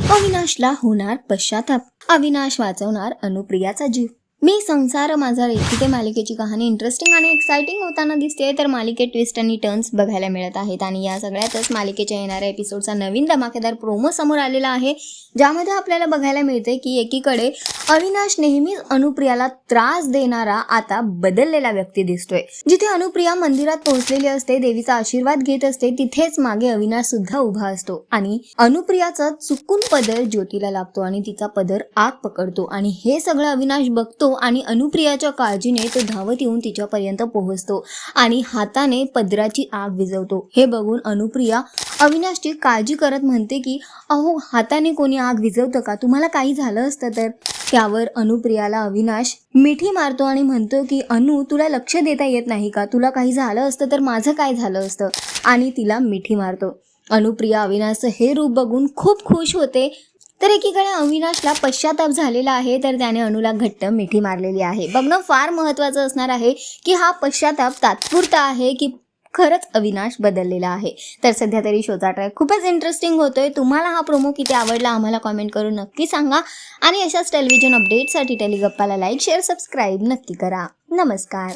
अविनाशला होणार पश्चाताप. अविनाश वाचवणार अनुप्रियाचा जीव. मी संसार माझा रेखिते मालिकेची कहाणी इंटरेस्टिंग आणि एक्साइटिंग होताना दिसते तर मालिकेत ट्विस्ट आणि टर्न्स बघायला मिळत आहेत. आणि या सगळ्यातच मालिकेच्या येणाऱ्या एपिसोडचा नवीन धमाकेदार प्रोमो समोर आलेला आहे ज्यामध्ये आपल्याला बघायला मिळते की एकीकडे अविनाश नेहमीच अनुप्रियाला त्रास देणारा आता बदललेला व्यक्ती दिसतोय. जिथे अनुप्रिया मंदिरात पोहोचलेली असते देवीचा आशीर्वाद घेत असते तिथेच मागे अविनाश सुद्धा उभा असतो. आणि अनुप्रियाचा चुकून पदर ज्योतीला लागतो आणि तिचा पदर आग पकडतो. आणि हे सगळं अविनाश बघतो आणि अनुप्रियाच्या काळजीने तो धावत येऊन तिच्यापर्यंत पोहोचतो आणि हाताने पदराची आग विझवतो. हे बघून अनुप्रिया अविनाशची काळजी करत म्हणते की अहो हाताने कोणी आग विझवतं का? तुम्हाला काही झालं असतं तर? त्यावर अनुप्रियाला अविनाश मिठी मारतो आणि म्हणतो की अनु तुला लक्ष देता येत नाही का? तुला काही झालं असतं तर माझं काय झालं असतं? आणि तिला मिठी मारतो. अनुप्रिया अविनाशचं हे रूप बघून खूप खुश होते तर एकीकडे अविनाशला पश्चाताप झालेला आहे तर त्याने अनुला घट्ट मिठी मारलेली आहे. बघणं फार महत्त्वाचं असणार आहे की हा पश्चाताप तात्पुरता आहे की खरंच अविनाश बदललेला आहे. तर सध्या तरी शोचा ट्रॅक खूपच इंटरेस्टिंग होतोय. तुम्हाला हा प्रोमो किती आवडला आम्हाला कॉमेंट करून नक्की सांगा. आणि अशाच टेलिव्हिजन अपडेटसाठी टेलिगप्पाला लाईक शेअर सबस्क्राईब नक्की करा. नमस्कार.